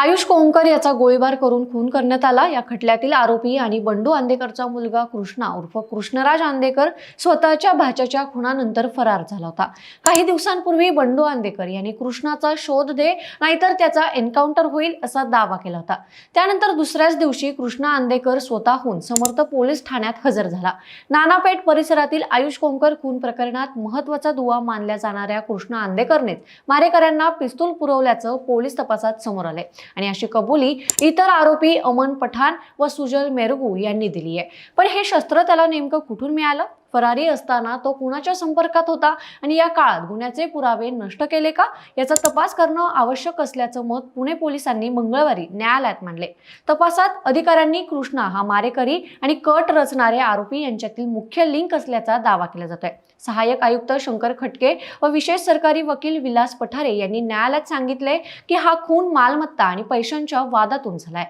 Ayush conquer याचा गोळीबार करून खून करण्यात आला. या खटल्यातील आरोपी आणि बंडू आंदेकरचा मुलगा कृष्णा उर्फ कृष्णराज आंदेकर स्वतःच्या भाच्याच्या खुनानंतर फरार झाला होता. काही दिवसांपूर्वी बंडू आंदेकर यांनी कृष्णाचा शोध दे नाहीतर त्याचा एन्काउंटर होईल असा दावा केला होता. त्यानंतर दुसऱ्याच दिवशी कृष्णा आंदेकर स्वतःहून समर्थ पोलीस ठाण्यात हजर झाला. नानापेठ परिसरातील आयुष कोंकर खून प्रकरणात महत्त्वाचा दुवा मानल्या जाणाऱ्या कृष्णा आंदेकरनेच मारेकऱ्यांना पिस्तूल पुरवल्याचं पोलीस तपासात समोर आले आणि अशी कबुली इतर आरोपी अमन पठाण व सुजल मेरगू यांनी दिली आहे. पण हे शस्त्र त्याला नेमकं कुठून मिळालं? फरारी असताना तो कुणाच्या संपर्कात होता? आणि या काळात गुन्ह्याचे पुरावे नष्ट केले का? याचा तपास करणं आवश्यक असल्याचं मत पुणे पोलिसांनी मंगळवारी न्यायालयात मांडले. तपासात अधिकाऱ्यांनी कृष्णा हा मारेकरी आणि कट रचणारे आरोपी यांच्यातील मुख्य लिंक असल्याचा दावा केला जातोय. सहाय्यक आयुक्त शंकर खटके व विशेष सरकारी वकील विलास पठारे यांनी न्यायालयात सांगितले की हा खून मालमत्ता आणि पैशांच्या वादातून झालाय.